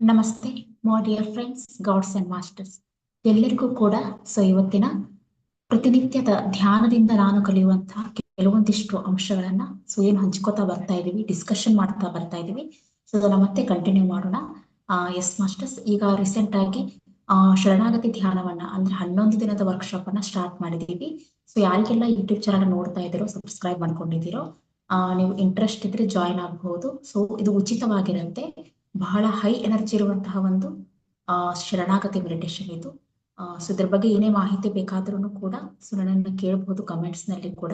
ನಮಸ್ತೆ my dear friends gods and masters ಎಲ್ಲರಿಗೂ ಕೂಡ ಸೊ ಇವತ್ತಿನ ಪ್ರತಿನಿತ್ಯದ ಧ್ಯಾನದಿಂದ ನಾನು ಕಲಿಯುವಂತಹ ಕೆಲವೊಂದಿಷ್ಟು ಅಂಶಗಳನ್ನ ಸೊ ಏನು ಹಂಚ್ಕೋತಾ ಬರ್ತಾ ಇದೀವಿ ಡಿಸ್ಕಷನ್ ಮಾಡ್ತಾ ಬರ್ತಾ ಇದೀವಿ ಸೊ ಅದನ್ನ ಮತ್ತೆ ಕಂಟಿನ್ಯೂ ಮಾಡೋಣ. ಎಸ್ ಮಾಸ್ಟರ್ಸ್ ಈಗ ರೀಸೆಂಟ್ ಆಗಿ, ಆ, ಶರಣಾಗತಿ ಧ್ಯಾನವನ್ನ ಅಂದ್ರೆ ಹನ್ನೊಂದು ದಿನದ ವರ್ಕ್ಶಾಪ್ ಅನ್ನ ಸ್ಟಾರ್ಟ್ ಮಾಡಿದೀವಿ ಸೊ ಯಾರಿಗೆಲ್ಲ ಯೂಟ್ಯೂಬ್ ಚಾನಲ್ ನೋಡ್ತಾ ಇದ್ದೀರೋ ಸಬ್ಸ್ಕ್ರೈಬ್ ಮಾಡ್ಕೊಂಡಿದ್ದೀರೋ, ಆ, ನೀವು ಇಂಟ್ರೆಸ್ಟ್ ಇದ್ರೆ ಜಾಯಿನ್ ಆಗಬಹುದು ಸೊ ಇದು ಉಚಿತವಾಗಿರುತ್ತೆ. ಬಹಳ ಹೈ ಎನರ್ಜಿ ಇರುವಂತಹ ಒಂದು, ಆ, ಶರಣಾಗತಿ ಮೆಡಿಟೇಷನ್ ಇದು. ಸೊ ಇದ್ರ ಬಗ್ಗೆ ಏನೇ ಮಾಹಿತಿ ಬೇಕಾದ್ರೂ ಕೂಡ ಸೊ ನನ್ನನ್ನು ಕೇಳಬಹುದು ಕಮೆಂಟ್ಸ್ನಲ್ಲಿ ಕೂಡ.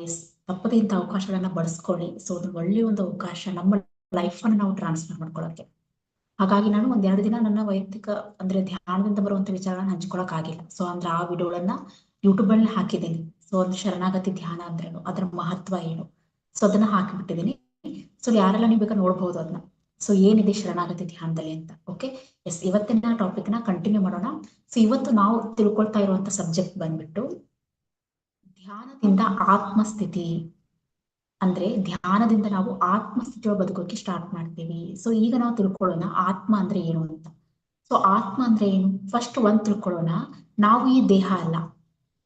ಎಸ್, ತಪ್ಪದೆ ಇಂಥ ಅವಕಾಶಗಳನ್ನ ಬಳಸ್ಕೊಳ್ಳಿ. ಸೊ ಅದು ಒಳ್ಳೆಯ ಒಂದು ಅವಕಾಶ ನಮ್ಮ ಲೈಫ್ ಅನ್ನು ನಾವು ಟ್ರಾನ್ಸ್ಫರ್ ಮಾಡ್ಕೊಳ್ಳೋಕೆ ಹಾಗಾಗಿ ನಾನು ಒಂದೆರಡು ದಿನ ನನ್ನ ವೈಯಕ್ತಿಕ, ಅಂದ್ರೆ ಧ್ಯಾನದಿಂದ ಬರುವಂತ ವಿಚಾರಗಳನ್ನ ಹಂಚ್ಕೊಳಕ್ ಆಗಿಲ್ಲ. ಸೊ ಅಂದ್ರೆ ಆ ವಿಡಿಯೋಗಳನ್ನ ಯೂಟ್ಯೂಬ್ ಅಲ್ಲಿ ಹಾಕಿದ್ದೀನಿ. ಸೊ ಒಂದು ಶರಣಾಗತಿ ಧ್ಯಾನ ಅಂದ್ರೇನು, ಅದರ ಮಹತ್ವ ಏನು? ಸೊ ಅದನ್ನ ಹಾಕಿಬಿಟ್ಟಿದ್ದೀನಿ. ಸೊ ಯಾರೆಲ್ಲ ನೀವು ಬೇಕಾದ್ರೆ ನೋಡ್ಬಹುದು ಅದನ್ನ ಸೊ ಏನಿದೆ ಶರಣಾಗತಿ ಧ್ಯಾನದಲ್ಲಿ ಅಂತ? ಓಕೆ ಎಸ್ ಇವತ್ತಿನ ಟಾಪಿಕ್ನ ಕಂಟಿನ್ಯೂ ಮಾಡೋಣ. ಸೊ ಇವತ್ತು ನಾವು ತಿಳ್ಕೊಳ್ತಾ ಇರುವಂತ ಸಬ್ಜೆಕ್ಟ್ ಬಂದ್ಬಿಟ್ಟು ಧ್ಯಾನದಿಂದ ಆತ್ಮಸ್ಥಿತಿ. ಅಂದ್ರೆ ಧ್ಯಾನದಿಂದ ನಾವು ಆತ್ಮಸ್ಥಿತಿಯ ಬದುಕೋಕೆ ಸ್ಟಾರ್ಟ್ ಮಾಡ್ತೀವಿ. ಸೊ ಈಗ ನಾವು ತಿಳ್ಕೊಳ್ಳೋಣ ಆತ್ಮ ಅಂದ್ರೆ ಏನು ಅಂತ? ಸೊ ಆತ್ಮ ಅಂದ್ರೆ ಏನು? ಫಸ್ಟ್ ಒಂದ್ ತಿಳ್ಕೊಳ್ಳೋಣ. ನಾವು ಈ ದೇಹ ಅಲ್ಲ.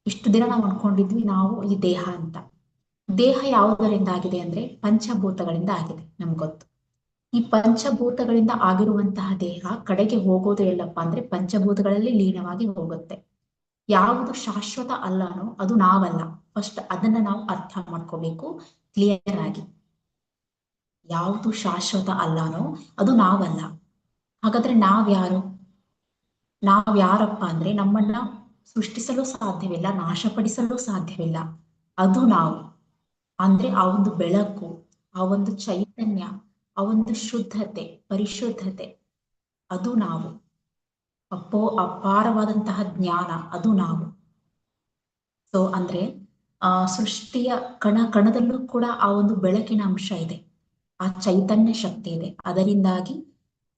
ಇಷ್ಟು ದಿನ ನಾವು ಅನ್ಕೊಂಡಿದ್ವಿ ನಾವು ಈ ದೇಹ ಅಂತ. ದೇಹ ಯಾವುದರಿಂದ ಆಗಿದೆ ಅಂದ್ರೆ ಪಂಚಭೂತಗಳಿಂದ ಆಗಿದೆ ನಮ್ಗೆ ಗೊತ್ತು. ಈ ಪಂಚಭೂತಗಳಿಂದ ಆಗಿರುವಂತಹ ದೇಹ ಕಡೆಗೆ ಹೋಗೋದು ಎಲ್ಲಪ್ಪ ಅಂದ್ರೆ ಪಂಚಭೂತಗಳಲ್ಲಿ ಲೀನವಾಗಿ ಹೋಗುತ್ತೆ. ಯಾವುದು ಶಾಶ್ವತ ಅಲ್ಲನೋ ಅದು ನಾವಲ್ಲ. ಫಸ್ಟ್ ಅದನ್ನ ನಾವು ಅರ್ಥ ಮಾಡ್ಕೋಬೇಕು ಕ್ಲಿಯರ್ ಆಗಿ. ಯಾವುದು ಶಾಶ್ವತ ಅಲ್ಲನೋ ಅದು ನಾವಲ್ಲ. ಹಾಗಾದ್ರೆ ನಾವ್ಯಾರು? ನಾವ್ ಯಾರಪ್ಪ ಅಂದ್ರೆ ನಮ್ಮನ್ನ ಸೃಷ್ಟಿಸಲು ಸಾಧ್ಯವಿಲ್ಲ, ನಾಶಪಡಿಸಲು ಸಾಧ್ಯವಿಲ್ಲ. ಅದು ನಾವು. ಅಂದ್ರೆ ಆ ಒಂದು ಬೆಳಕು, ಆ ಒಂದು ಚೈತನ್ಯ ಆ ಒಂದು ಶುದ್ಧತೆ, ಪರಿಶುದ್ಧತೆ, ಅದು ನಾವು. ಅಪ್ಪೋ, ಅಪಾರವಾದಂತಹ ಜ್ಞಾನ, ಅದು ನಾವು. ಸೊ ಅಂದ್ರೆ, ಆ ಸೃಷ್ಟಿಯ ಕಣ, ಕಣದಲ್ಲೂ ಕೂಡ ಆ ಒಂದು ಬೆಳಕಿನ ಅಂಶ ಇದೆ. ಆ ಚೈತನ್ಯ ಶಕ್ತಿ ಇದೆ. ಅದರಿಂದಾಗಿ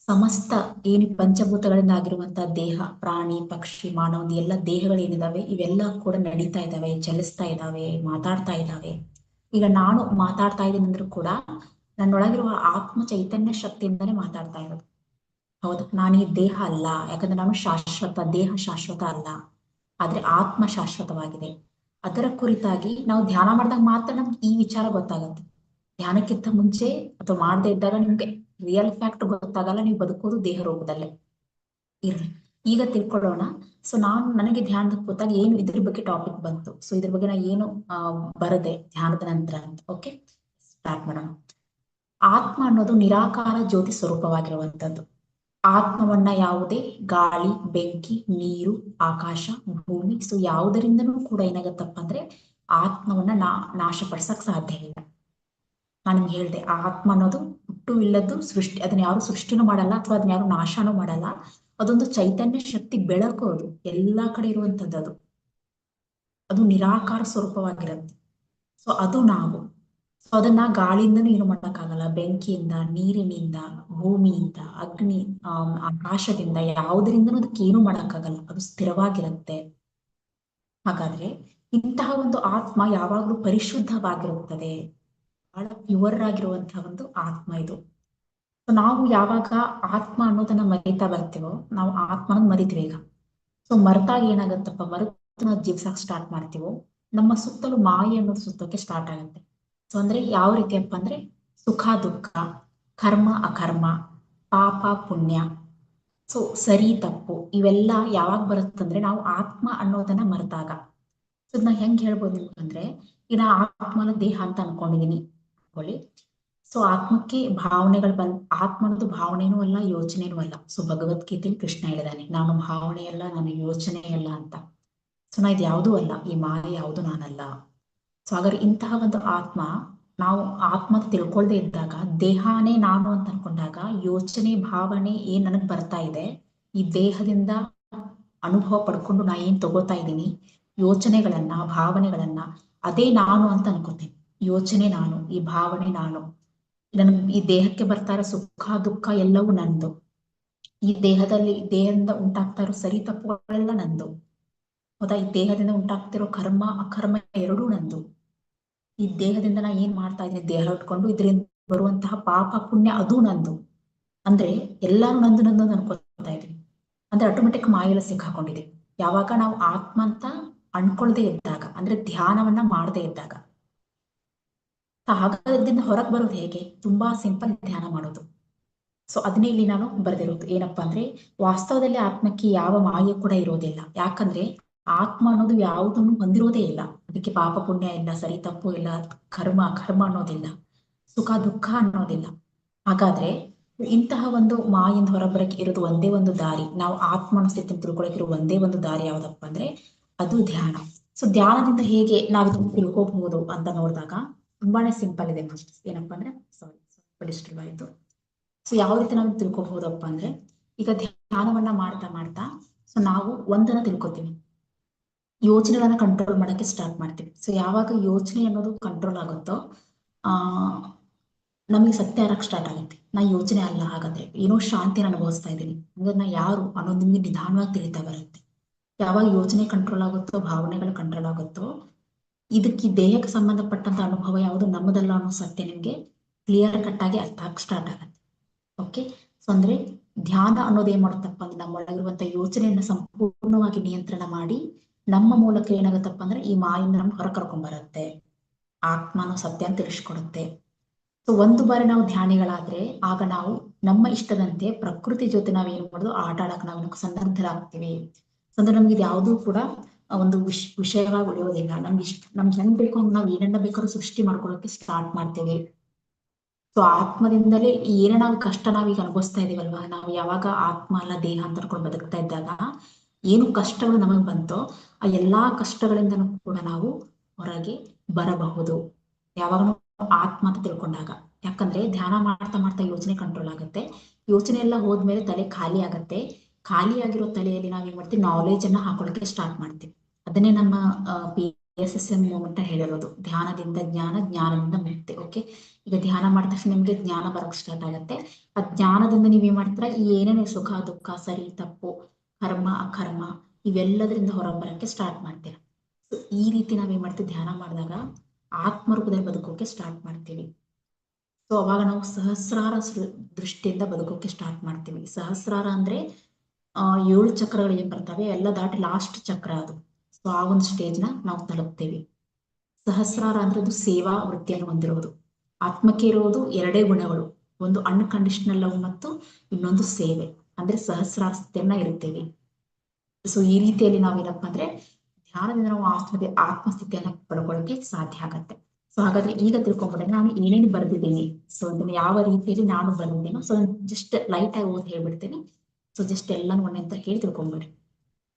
ಸಮಸ್ತ ಏನು ಪಂಚಭೂತಗಳಿಂದ ಆಗಿರುವಂತಹ ದೇಹ, ಪ್ರಾಣಿ, ಪಕ್ಷಿ, ಮಾನವ ಎಲ್ಲ ದೇಹಗಳೇನಿದಾವೆ, ಇವೆಲ್ಲ ಕೂಡ ನಡೀತಾ ಇದಾವೆ, ಚಲಿಸ್ತಾ ಇದಾವೆ, ಮಾತಾಡ್ತಾ ಇದಾವೆ. ಈಗ ನಾನು ಮಾತಾಡ್ತಾ ಇದ್ದೀನಿ ಅಂದ್ರೂ ಕೂಡ ನನ್ನೊಳಗಿರುವ ಆತ್ಮ ಚೈತನ್ಯ ಶಕ್ತಿಯಿಂದನೇ ಮಾತಾಡ್ತಾ ಇರೋದು. ಹೌದು, ನಾನು ಈ ದೇಹ ಅಲ್ಲ, ಯಾಕಂದ್ರೆ ನಾನು ಶಾಶ್ವತ, ದೇಹ ಶಾಶ್ವತ ಅಲ್ಲ. ಆದ್ರೆ ಆತ್ಮ ಶಾಶ್ವತವಾಗಿದೆ. ಅದರ ಕುರಿತಾಗಿ ನಾವು ಧ್ಯಾನ ಮಾಡಿದಾಗ ಮಾತ್ರ ನಮ್ಗೆ ಈ ವಿಚಾರ ಗೊತ್ತಾಗತ್ತೆ. ಧ್ಯಾನಕ್ಕಿಂತ ಮುಂಚೆ ಅಥವಾ ಮಾಡದೇ ಇದ್ದಾಗ ನಿಮ್ಗೆ ರಿಯಲ್ ಫ್ಯಾಕ್ಟ್ ಗೊತ್ತಾಗಲ್ಲ, ನೀವು ಬದುಕೋದು ದೇಹ ರೂಪದಲ್ಲೇ. ಇರ್ಲಿ. ಈಗ ತಿಳ್ಕೊಳ್ಳೋಣ. ಸೊ ನಾನು ನನಗೆ ಧ್ಯಾನದ ಕೂತಾಗ ಏನು ಇದ್ರ ಬಗ್ಗೆ ಟಾಪಿಕ್ ಬಂತು. ಸೊ ಇದ್ರ ಬಗ್ಗೆ ನಾ ಏನು ಬರದೆ ಧ್ಯಾನದ ನಂತರ ಅಂತ. ಓಕೆ ಸ್ಟಾರ್ಟ್ ಮಾಡೋಣ. ಆತ್ಮ ಅನ್ನೋದು ನಿರಾಕಾರ ಜ್ಯೋತಿ ಸ್ವರೂಪವಾಗಿರುವಂತದ್ದು ಆತ್ಮವನ್ನ ಯಾವುದೇ ಗಾಳಿ, ಬೆಂಕಿ, ನೀರು, ಆಕಾಶ, ಭೂಮಿ ಸೊ ಯಾವುದರಿಂದನೂ ಕೂಡ ಏನಾಗತ್ತಪ್ಪ ಅಂದ್ರೆ ಆತ್ಮವನ್ನ ನಾ, ನಾಶಪಡಿಸಕ್ ಇಲ್ಲ. ನಾನು ನಿಮ್ಗೆ ಹೇಳಿದೆ, ಆತ್ಮ ಅನ್ನೋದು ಹುಟ್ಟು ಇಲ್ಲದ್ದು ಸೃಷ್ಟಿ, ಅದನ್ನ ಯಾರು ಸೃಷ್ಟಿನೂ ಮಾಡಲ್ಲ ಅಥವಾ ಅದನ್ನ ಯಾರು ನಾಶನೂ ಮಾಡಲ್ಲ. ಅದೊಂದು ಚೈತನ್ಯ ಶಕ್ತಿ ಬೆಳಕು ಅದು, ಎಲ್ಲಾ ಕಡೆ ಇರುವಂತದ್ದು ಅದು. ಅದು ನಿರಾಕಾರ ಸ್ವರೂಪವಾಗಿರುತ್ತೆ. ಸೊ ಅದು ನಾವು. ಸೊ ಅದನ್ನ ಗಾಳಿಯಿಂದನೂ ಏನು ಮಾಡಕ್ಕಾಗಲ್ಲ. ಬೆಂಕಿಯಿಂದ, ನೀರಿನಿಂದ, ಭೂಮಿಯಿಂದ, ಅಗ್ನಿ ಆಕಾಶದಿಂದ ಯಾವುದರಿಂದನೂ ಅದಕ್ಕೆ ಏನು ಮಾಡಕ್ಕಾಗಲ್ಲ. ಅದು ಸ್ಥಿರವಾಗಿರುತ್ತೆ. ಹಾಗಾದ್ರೆ ಇಂತಹ ಒಂದು ಆತ್ಮ ಯಾವಾಗ್ಲೂ ಪರಿಶುದ್ಧವಾಗಿರುತ್ತದೆ. ಬಹಳ ಪ್ಯೂರ್ ಆಗಿರುವಂತಹ ಒಂದು ಆತ್ಮ ಇದು. ಸೊ ನಾವು ಯಾವಾಗ ಆತ್ಮ ಅನ್ನೋದನ್ನ ಮರಿತಾ ಬರ್ತೀವೋ, ನಾವು ಆತ್ಮನ ಮರಿತೀವಿ ಈಗ. ಸೊ ಮರೆತಾಗ ಏನಾಗತ್ತಪ್ಪ? ಮರೆತು ಜೀವ್ಸಕ್ ಸ್ಟಾರ್ಟ್ ಮಾಡ್ತೀವೋ? ನಮ್ಮ ಸುತ್ತಲೂ ಮಾಯೆ ಅನ್ನೋದು ಸುತ್ತೋಕೆ ಸ್ಟಾರ್ಟ್ ಆಗುತ್ತೆ. ಸೊ ಅಂದ್ರೆ ಯಾವ ರೀತಿಯಪ್ಪ ಅಂದ್ರೆ ಸುಖ, ದುಃಖ, ಕರ್ಮ, ಅಕರ್ಮ, ಪಾಪ, ಪುಣ್ಯ. ಸೊ ಸರಿ, ತಪ್ಪು, ಇವೆಲ್ಲ ಯಾವಾಗ ಬರುತ್ತಂದ್ರೆ ನಾವು ಆತ್ಮ ಅನ್ನೋದನ್ನ ಮರೆತಾಗ. ಸೊ ನಾ ಹೆಂಗ್ ಹೇಳ್ಬೋದು ನಿಮ್ಗೆ ಅಂದ್ರೆ ಈಗ ಆತ್ಮನ ದೇಹ ಅಂತ ಅನ್ಕೊಂಡಿದೀನಿ. ಅನ್ಕೊಳ್ಳಿ ಸೊ ಆತ್ಮಕ್ಕೆ ಭಾವನೆಗಳು ಬಂದ್ ಆತ್ಮನದು ಭಾವನೆನೂ ಅಲ್ಲ, ಯೋಚನೆನೂ ಅಲ್ಲ. ಸೊ ಭಗವದ್ಗೀತೆಯಲ್ಲಿ ಕೃಷ್ಣ ಹೇಳಿದಾನೆ, ನಾನು ಭಾವನೆ ಅಲ್ಲ, ನಾನು ಯೋಚನೆ ಅಲ್ಲ ಅಂತ. ಸೊ ನಾ ಇದು ಯಾವುದೂ ಅಲ್ಲ, ಈ ಮಾಯೆ ಯಾವುದು ನಾನಲ್ಲ. ಸೊ ಹಾಗಾದ್ರೆ ಇಂತಹ ಒಂದು ಆತ್ಮ ನಾವು ಆತ್ಮ ತಿಳ್ಕೊಳ್ದೆ ಇದ್ದಾಗ, ದೇಹಾನೇ ನಾನು ಅಂತ ಅನ್ಕೊಂಡಾಗ, ಯೋಚನೆ, ಭಾವನೆ ಏನ್ ನನಗ್ ಬರ್ತಾ ಇದೆ, ಈ ದೇಹದಿಂದ ಅನುಭವ ಪಡ್ಕೊಂಡು ನಾ ಏನ್ ತಗೋತಾ ಇದ್ದೀನಿ, ಯೋಚನೆಗಳನ್ನ, ಭಾವನೆಗಳನ್ನ, ಅದೇ ನಾನು ಅಂತ ಅನ್ಕೋತೀನಿ. ಯೋಚನೆ ನಾನು, ಈ ಭಾವನೆ ನಾನು. ನನ್ ಈ ದೇಹಕ್ಕೆ ಬರ್ತಾ ಸುಖ, ದುಃಖ ಎಲ್ಲವೂ ನಂದು. ಈ ದೇಹದಲ್ಲಿ ದೇಹದಿಂದ ಉಂಟಾಗ್ತಾ ಇರೋ ಸರಿ ತಪ್ಪುಗಳೆಲ್ಲ ನಂದು. ಹೌದಾ ಈ ದೇಹದಿಂದ ಉಂಟಾಗ್ತಿರೋ ಕರ್ಮ, ಅಕರ್ಮ ಎರಡೂ ನಂದು. ಈ ದೇಹದಿಂದ ನಾ ಏನ್ ಮಾಡ್ತಾ ಇದ್ದೀನಿ? ದೇಹ ಉಟ್ಕೊಂಡು ಇದರಿಂದ ಬರುವಂತಹ ಪಾಪ ಪುಣ್ಯ ಅದು ನಂದು. ಅಂದ್ರೆ ಎಲ್ಲಾರು ನಂದು ನಂದು ಅನ್ಕೊತಾ ಇದೀವಿ ಅಂದ್ರೆ ಆಟೋಮೆಟಿಕ್ ಮಾಯೆಲ್ಲ ಸಿಕ್ಕಾಕೊಂಡಿದೆ. ಯಾವಾಗ ನಾವು ಆತ್ಮ ಅಂತ ಅನ್ಕೊಳ್ದೆ ಇದ್ದಾಗ, ಅಂದ್ರೆ ಧ್ಯಾನವನ್ನ ಮಾಡದೇ ಇದ್ದಾಗ. ಹಾಗಾದ್ರಿಂದ ಹೊರಗೆ ಬರೋದು ಹೇಗೆ? ತುಂಬಾ ಸಿಂಪಲ್ ಧ್ಯಾನ ಮಾಡೋದು. ಸೊ ಅದನ್ನೇ ಇಲ್ಲಿ ನಾನು ಬರೆದಿರೋದು. ಏನಪ್ಪಾ ಅಂದ್ರೆ ವಾಸ್ತವದಲ್ಲಿ ಆತ್ಮಕ್ಕೆ ಯಾವ ಮಾಯೆ ಕೂಡ ಇರೋದಿಲ್ಲ. ಯಾಕಂದ್ರೆ ಆತ್ಮ ಅನ್ನೋದು ಯಾವುದನ್ನು ಹೊಂದಿರೋದೇ ಇಲ್ಲ. ಅದಕ್ಕೆ ಪಾಪ ಪುಣ್ಯ ಇಲ್ಲ, ಸರಿ ತಪ್ಪು ಇಲ್ಲ, ಕರ್ಮ ಕರ್ಮ ಅನ್ನೋದಿಲ್ಲ, ಸುಖ, ದುಃಖ ಅನ್ನೋದಿಲ್ಲ. ಹಾಗಾದ್ರೆ ಇಂತಹ ಒಂದು ಮಾಯಿಂದ ಹೊರಬರಕ್ಕೆ ಇರೋದು ಒಂದೇ ಒಂದು ದಾರಿ, ನಾವು ಆತ್ಮನ ಸ್ಥಿತಿಯನ್ನು ತಿಳ್ಕೊಳಕಿರೋ ಒಂದೇ ಒಂದು ದಾರಿ ಯಾವ್ದಪ್ಪ ಅಂದ್ರೆ ಅದು ಧ್ಯಾನ. ಸೊ ಧ್ಯಾನದಿಂದ ಹೇಗೆ ನಾವು ಇದನ್ನು ತಿಳ್ಕೋಬಹುದು ಅಂತ ನೋಡಿದಾಗ ತುಂಬಾನೇ ಸಿಂಪಲ್ ಇದೆ ಫಸ್ಟ್ ಏನಪ್ಪಾ ಅಂದ್ರೆ ಸಾರಿ ಡಿಸ್ಟರ್ಬ್ ಆಯ್ತು ಸೊ ಯಾವ ರೀತಿ ನಾವು ತಿಳ್ಕೊಬಹುದಪ್ಪ ಅಂದ್ರೆ, ಈಗ ಧ್ಯಾನವನ್ನ ಮಾಡ್ತಾ ಮಾಡ್ತಾ ಸೊ ನಾವು ಒಂದನ್ನ ತಿಳ್ಕೊತೀವಿ. ಯೋಚನೆಗಳನ್ನ ಕಂಟ್ರೋಲ್ ಮಾಡಕ್ಕೆ ಸ್ಟಾರ್ಟ್ ಮಾಡ್ತೀವಿ. ಸೊ ಯಾವಾಗ ಯೋಚನೆ ಅನ್ನೋದು ಕಂಟ್ರೋಲ್ ಆಗುತ್ತೋ, ಆ, ನಮಗೆ ಸತ್ಯ ಆರಕ್ ಸ್ಟಾರ್ಟ್ ಆಗುತ್ತೆ. ನಾ ಯೋಚನೆ ಅಲ್ಲ ಹಾಗಾದ್ರೆ. ಏನೋ ಶಾಂತಿನ ಅನುಭವಿಸ್ತಾ ಇದ್ದೀನಿ. ಅದನ್ನ ಯಾರು ಅನ್ನೋದು ನಿಮ್ಗೆ ನಿಧಾನವಾಗಿ ತಿಳಿತಾ ಬರುತ್ತೆ. ಯಾವಾಗ ಯೋಚನೆ ಕಂಟ್ರೋಲ್ ಆಗುತ್ತೋ, ಭಾವನೆಗಳು ಕಂಟ್ರೋಲ್ ಆಗುತ್ತೋ, ಇದಕ್ಕೆ ದೇಹಕ್ಕೆ ಸಂಬಂಧಪಟ್ಟಂತ ಅನುಭವ ಯಾವುದು ನಮ್ಮದಲ್ಲ ಅನ್ನೋ ಸತ್ಯ ನಿಮ್ಗೆ ಕ್ಲಿಯರ್ ಕಟ್ ಆಗಿ ಅರ್ಥ ಆಗಿ ಸ್ಟಾರ್ಟ್ ಆಗುತ್ತೆ. ಓಕೆ ಸೊ ಅಂದ್ರೆ ಧ್ಯಾನ ಅನ್ನೋದು ಮಾಡುತ್ತಪ್ಪ ಅಂದ್ರೆ ನಮ್ಮೊಳಗಿರುವಂತ ಯೋಚನೆಯನ್ನ ಸಂಪೂರ್ಣವಾಗಿ ನಿಯಂತ್ರಣ ಮಾಡಿ ನಮ್ಮ ಮೂಲಕ ಏನಾಗತ್ತಪ್ಪ ಅಂದ್ರೆ ಈ ಮಾಯಿಂದ ನಮ್ಗೆ ಹೊರ ಕರ್ಕೊಂಡ್ ಬರುತ್ತೆ. ಆತ್ಮನು ಸತ್ಯ ಅಂತ ತಿಳಿಸ್ಕೊಡುತ್ತೆ. ಸೊ ಒಂದು ಬಾರಿ ನಾವು ಧ್ಯಾನಿಗಳಾದ್ರೆ ಆಗ ನಾವು ನಮ್ಮ ಇಷ್ಟದಂತೆ ಪ್ರಕೃತಿ ಜೊತೆ ನಾವ್ ಏನ್ ಮಾಡೋದು? ಆಟ ಆಡಕ್ ನಾವು ಸನ್ನದ್ಧರಾಗ್ತೀವಿ. ಅಂದ್ರೆ ನಮ್ಗೆ ಇದು ಯಾವುದು ಕೂಡ ಒಂದು ವಿಷ್, ವಿಷಯವಾಗಿ ಉಳಿಯೋದಿಲ್ಲ. ನಮ್ಗೆ ಇಷ್ಟ, ನಮ್ಗೆ ಹೆಂಗ್ ಬೇಕು ಹಂಗ್ ನಾವ್ ಏನನ್ನ ಬೇಕಾದ್ರೂ ಸೃಷ್ಟಿ ಮಾಡ್ಕೊಳಕ್ಕೆ ಸ್ಟಾರ್ಟ್ ಮಾಡ್ತೇವೆ. ಸೊ ಆತ್ಮದಿಂದಲೇ ಏನೇ ನಾವು ಕಷ್ಟ ನಾವೀಗ ಅನುಭವಿಸ್ತಾ ಇದೀವಲ್ವಾ? ನಾವು ಯಾವಾಗ ಆತ್ಮ ಅಲ್ಲ ದೇಹ ಅಂತ ಅನ್ಕೊಂಡು ಬದುಕ್ತಾ ಇದ್ದಾಗ ಏನು ಕಷ್ಟಗಳು ನಮಗ್ ಬಂತೋ ಆ ಎಲ್ಲಾ ಕಷ್ಟಗಳಿಂದನೂ ಕೂಡ ನಾವು ಹೊರಗೆ ಬರಬಹುದು. ಯಾವಾಗ ಆತ್ಮ ಅಂತ ತಿಳ್ಕೊಂಡಾಗ. ಯಾಕಂದ್ರೆ ಧ್ಯಾನ ಮಾಡ್ತಾ ಮಾಡ್ತಾ ಯೋಚನೆ ಕಂಟ್ರೋಲ್ ಆಗುತ್ತೆ. ಯೋಚನೆ ಎಲ್ಲ ಹೋದ್ಮೇಲೆ ತಲೆ ಖಾಲಿ ಆಗತ್ತೆ. ಖಾಲಿ ಆಗಿರೋ ತಲೆಯಲ್ಲಿ ನಾವ್ ಏನ್ ಮಾಡ್ತೀವಿ? ನಾಲೆಜ್ ಅನ್ನ ಹಾಕೊಳಕ್ಕೆ ಸ್ಟಾರ್ಟ್ ಮಾಡ್ತೀವಿ. ಅದನ್ನೇ ನಮ್ಮ P S S M movement ಹೇಳಿರೋದು. ಧ್ಯಾನದಿಂದ ಜ್ಞಾನ, ಜ್ಞಾನದಿಂದ ಮುಕ್ತಿ ಓಕೆ ಈಗ ಧ್ಯಾನ ಮಾಡಿದ ತಕ್ಷಣ ನಿಮ್ಗೆ ಜ್ಞಾನ ಬರಕ್ ಸ್ಟಾರ್ಟ್ ಆಗತ್ತೆ. ಆ ಜ್ಞಾನದಿಂದ ನೀವ್ ಏನ್ ಮಾಡ್ತೀರಾ? ಈ ಏನೇನೇ ಸುಖ, ದುಃಖ, ಸರಿ, ತಪ್ಪು ಕರ್ಮ, ಅಕರ್ಮ ಇವೆಲ್ಲದರಿಂದ ಹೊರಬರಕ್ಕೆ ಸ್ಟಾರ್ಟ್ ಮಾಡ್ತೀರಾ. ಸೊ ಈ ರೀತಿ ನಾವ್ ಏನ್ ಮಾಡ್ತೀವಿ? ಧ್ಯಾನ ಮಾಡಿದಾಗ ಆತ್ಮರೂಪದಲ್ಲಿ ಬದುಕೋಕೆ ಸ್ಟಾರ್ಟ್ ಮಾಡ್ತೀವಿ. ಸೊ ಅವಾಗ ನಾವು ಸಹಸ್ರಾರ ದೃಷ್ಟಿಯಿಂದ ಬದುಕೋಕೆ ಸ್ಟಾರ್ಟ್ ಮಾಡ್ತೀವಿ. ಸಹಸ್ರಾರ ಅಂದ್ರೆ, ಆ, ಏಳು ಚಕ್ರಗಳು ಏನ್ ಬರ್ತವೆ? ಎಲ್ಲ ದಾಟಿ ಲಾಸ್ಟ್ ಚಕ್ರ ಅದು. ಸೊ ಆ ಒಂದು ಸ್ಟೇಜ್ನ ನಾವು ತಲುಪ್ತೇವೆ. ಸಹಸ್ರಾರ ಅಂದ್ರೆ ಅದು ಸೇವಾ ವೃತ್ತಿಯನ್ನು ಹೊಂದಿರುವುದು ಆತ್ಮಕ್ಕೆ ಇರೋದು ಎರಡೇ ಗುಣಗಳು. ಒಂದು ಅನ್ಕಂಡೀಷನಲ್ ಲವ್ ಮತ್ತು ಇನ್ನೊಂದು ಸೇವೆ. ಅಂದ್ರೆ ಸಹಸ್ರಾಸ್ತಿಯನ್ನ ಇರುತ್ತೇವೆ. ಸೊ ಈ ರೀತಿಯಲ್ಲಿ ನಾವೇನಪ್ಪ ಅಂದ್ರೆ ಧ್ಯಾನದಿಂದ ನಾವು ಆತ್ಮದ ಆತ್ಮಸ್ಥಿತಿಯನ್ನ ಪಡ್ಕೊಳ್ಳೋಕೆ ಸಾಧ್ಯ ಆಗತ್ತೆ. ಸೊ ಹಾಗಾದ್ರೆ ಈಗ ತಿಳ್ಕೊಂಡ್ಬಿಟ್ರೆ ನಾನು ಏನೇನು ಬರೆದಿದ್ದೀನಿ? ಸೊ ಅದನ್ನ ಯಾವ ರೀತಿಯಲ್ಲಿ ನಾನು ಬರೆದಿದ್ದೀನೋ ಸೊ ಜಸ್ಟ್ ಲೈಟ್ ಆಗಿ ಓದಿ ಹೇಳ್ಬಿಡ್ತೀನಿ. ಸೊ ಜಸ್ಟ್ ಎಲ್ಲಾನು ಒಂದೇ ಅಂತ ಹೇಳಿ ತಿಳ್ಕೊಂಬಿಡಿ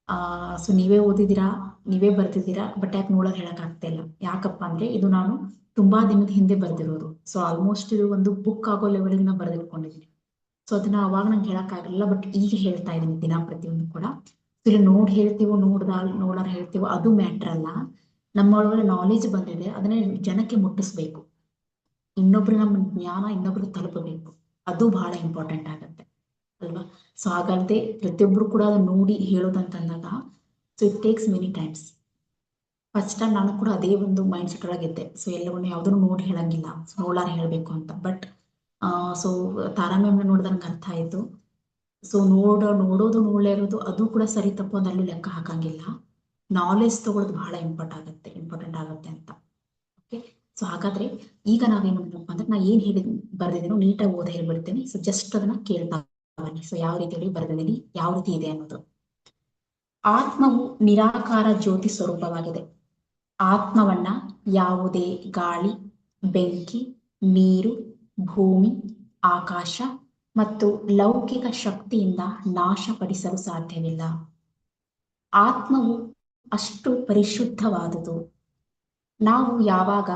ಆ ಸೊ ನೀವೇ ಓದಿದ್ದೀರಾ? ನೀವೇ ಬರ್ತಿದ್ದೀರಾ ಬಟ್ ಯಾಕೆ ನೋಡೋದು ಹೇಳಕ್ ಆಗ್ತಾ ಇಲ್ಲ. ಯಾಕಪ್ಪ ಅಂದ್ರೆ ಇದು ನಾನು ತುಂಬಾ ದಿನದ ಹಿಂದೆ ಬರ್ದಿರೋದು. ಸೊ ಆಲ್ಮೋಸ್ಟ್ ಇದು ಒಂದು ಬುಕ್ ಆಗೋ ಲೆವೆಲ್ ನಾ ಬರೆದಿಟ್ಕೊಂಡಿದ್ದೀನಿ. ಸೊ ಅದನ್ನ ಅವಾಗ ನಂಗೆ ಹೇಳಕ್ಕಾಗಲಿಲ್ಲ ಬಟ್ ಈಗ ಹೇಳ್ತಾ ಇದೀನಿ ದಿನ ಪ್ರತಿಯೊಂದು ಕೂಡ ಇಲ್ಲಿ ನೋಡಿ ಹೇಳ್ತೀವೋ, ನೋಡ್ದ, ನೋಡಾರ ಹೇಳ್ತೀವೋ, ಅದು ಮ್ಯಾಟ್ರ್ ಅಲ್ಲ. ನಮ್ಮ ಒಳಗಡೆ ನಾಲೆಜ್ ಬಂದಿದೆ, ಅದನ್ನ ಜನಕ್ಕೆ ಮುಟ್ಟಿಸ್ಬೇಕು. ಇನ್ನೊಬ್ರು ನಮ್ಮ ಜ್ಞಾನ ಇನ್ನೊಬ್ರು ತಲುಪಬೇಕು. ಅದು ಬಹಳ ಇಂಪಾರ್ಟೆಂಟ್ ಆಗುತ್ತೆ. ಅಲ್ವಾ? ಸೊ ಹಾಗಂತೆ ಪ್ರತಿಯೊಬ್ರು ಕೂಡ ಅದನ್ನ ನೋಡಿ ಹೇಳೋದಂತಂದಾಗ so it takes many times first time ನಾನು ಕೂಡ ಅದೇ ಒಂದು ಮೈಂಡ್ ಸೆಟ್ ಒಳಗಿದ್ದೆ. ಸೊ ಎಲ್ಲವನ್ನೂ ಯಾವ್ದನ್ನು ನೋಡಿ ಹೇಳಂಗಿಲ್ಲ. ಸೊ ನೋಡಾರ ಹೇಳ್ಬೇಕು ಅಂತ. ಬಟ್ ಸೊ ತಾರಮ್ಯಮ್ನ ನೋಡಿದ ನಂಗೆ ಅರ್ಥ ಆಯ್ತು. ಸೊ ನೋಡ, ನೋಡೋದು, ನೋಡಲೇ ಇರೋದು ಅದು ಕೂಡ ಸರಿ ತಪ್ಪು ಅಂತ ಅಲ್ಲೂ ಲೆಕ್ಕ ಹಾಕಂಗಿಲ್ಲ. ನಾಲೆಜ್ ತಗೊಳ್ಳೋದು ಬಹಳ ಇಂಪಾರ್ಟ್ ಆಗುತ್ತೆ ಇಂಪಾರ್ಟೆಂಟ್ ಆಗುತ್ತೆ ಅಂತ. ಓಕೆ ಸೊ ಹಾಗಾದ್ರೆ ಈಗ ನಾವೇನು ಮಾಡಬೇಕು ಅಂದ್ರೆ ನಾ ಏನ್ ಹೇಳಿ ಬರ್ದಿದ್ದೀನೋ ನೀಟಾಗಿ ಓದಿ ಹೇಳ್ಬಿಡ್ತೇನೆ. ಸೊ ಜಸ್ಟ್ ಅದನ್ನ ಕೇಳ್ತಾ ಬನ್ನಿ. ಸೊ ಯಾವ ರೀತಿಯಲ್ಲಿ ಬರೆದಿದ್ದೀನಿ, ಯಾವ ರೀತಿ ಇದೆ ಅನ್ನೋದು. ಆತ್ಮವು ನಿರಾಕಾರ ಜ್ಯೋತಿ ಸ್ವರೂಪವಾಗಿದೆ. ಆತ್ಮವನ್ನ ಯಾವುದೇ ಗಾಳಿ, ಬೆಂಕಿ, ನೀರು ಭೂಮಿ, ಆಕಾಶ ಮತ್ತು ಲೌಕಿಕ ಶಕ್ತಿಯಿಂದ ನಾಶಪಡಿಸಲು ಸಾಧ್ಯವಿಲ್ಲ. ಆತ್ಮವು ಅಷ್ಟು ಪರಿಶುದ್ಧವಾದುದು. ನಾವು ಯಾವಾಗ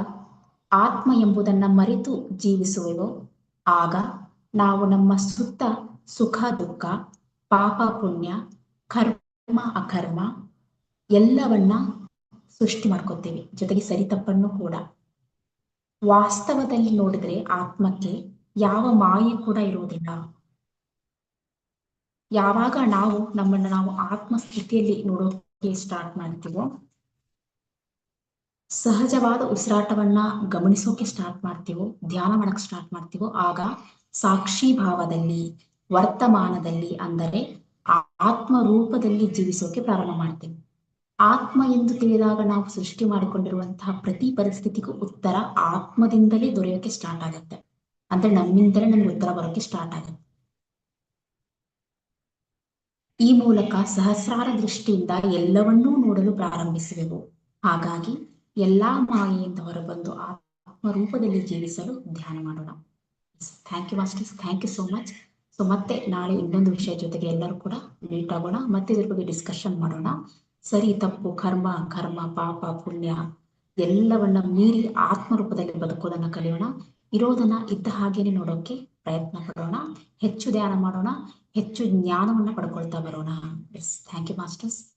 ಆತ್ಮ ಎಂಬುದನ್ನ ಮರೆತು ಜೀವಿಸುವೆವೋ, ಆಗ ನಾವು ನಮ್ಮ ಸುತ್ತ ಸುಖ, ದುಃಖ, ಪಾಪ, ಪುಣ್ಯ, ಕರ್ಮ, ಅಕರ್ಮ ಎಲ್ಲವನ್ನ ಸೃಷ್ಟಿ ಮಾಡ್ಕೋತೀವಿ ಜೊತೆಗೆ ಸರಿ ತಪ್ಪನ್ನು ಕೂಡ. ವಾಸ್ತವದಲ್ಲಿ ನೋಡಿದ್ರೆ ಆತ್ಮಕ್ಕೆ ಯಾವ ಮಾಯೆ ಕೂಡ ಇರುವುದಿಲ್ಲ. ಯಾವಾಗ ನಾವು ನಮ್ಮನ್ನ ನಾವು ಆತ್ಮ ಸ್ಥಿತಿಯಲ್ಲಿ ನೋಡೋಕೆ ಸ್ಟಾರ್ಟ್ ಮಾಡ್ತೀವೋ, ಸಹಜವಾದ ಉಸಿರಾಟವನ್ನ ಗಮನಿಸೋಕೆ ಸ್ಟಾರ್ಟ್ ಮಾಡ್ತೀವೋ, ಧ್ಯಾನ ಮಾಡಕ್ ಸ್ಟಾರ್ಟ್ ಮಾಡ್ತೀವೋ, ಆಗ ಸಾಕ್ಷಿ ಭಾವದಲ್ಲಿ, ವರ್ತಮಾನದಲ್ಲಿ ಅಂದರೆ ಆತ್ಮ ರೂಪದಲ್ಲಿ ಜೀವಿಸೋಕೆ ಪ್ರಾರಂಭ ಮಾಡ್ತೀವಿ. ಆತ್ಮ ಎಂದು ತಿಳಿದಾಗ ನಾವು ಸೃಷ್ಟಿ ಮಾಡಿಕೊಂಡಿರುವಂತಹ ಪ್ರತಿ ಪರಿಸ್ಥಿತಿಗೂ ಉತ್ತರ ಆತ್ಮದಿಂದಲೇ ದೊರೆಯೋಕೆ ಸ್ಟಾರ್ಟ್ ಆಗುತ್ತೆ. ಅಂದ್ರೆ ನಮ್ಮಿಂದಲೇ ನಮ್ಗೆ ಉತ್ತರ ಬರೋಕೆ ಸ್ಟಾರ್ಟ್ ಆಗುತ್ತೆ. ಈ ಮೂಲಕ ಸಹಸ್ರಾರ ದೃಷ್ಟಿಯಿಂದ ಎಲ್ಲವನ್ನೂ ನೋಡಲು ಪ್ರಾರಂಭಿಸುವೆವು ಹಾಗಾಗಿ ಎಲ್ಲಾ ಮಾಯೆಯಿಂದ ಹೊರಬಂದು ಆತ್ಮ ರೂಪದಲ್ಲಿ ಜೀವಿಸಲು ಧ್ಯಾನ ಮಾಡೋಣ. Thank you masters thank you so much so ಮತ್ತೆ ನಾಳೆ ಇನ್ನೊಂದು ವಿಷಯ ಜೊತೆಗೆ ಎಲ್ಲರೂ ಕೂಡ ಮೀಟ್ ಆಗೋಣ. ಮತ್ತೆ ಇದ್ರ ಬಗ್ಗೆ ಡಿಸ್ಕಷನ್ ಮಾಡೋಣ. ಸರಿ, ತಪ್ಪು, ಕರ್ಮ ಕರ್ಮ, ಪಾಪ, ಪುಣ್ಯ, ಎಲ್ಲವನ್ನ ಮೀರಿ ಆತ್ಮ ರೂಪದಲ್ಲಿ ಬದುಕೋದನ್ನ ಕಲಿಯೋಣ. ಇರೋದನ್ನ ಇದ್ದ ಹಾಗೇನೆ ನೋಡೋಕೆ ಪ್ರಯತ್ನ ಪಡೋಣ. ಹೆಚ್ಚು ಧ್ಯಾನ ಮಾಡೋಣ. ಹೆಚ್ಚು ಜ್ಞಾನವನ್ನ ಪಡ್ಕೊಳ್ತಾ ಬರೋಣ. Yes thank you masters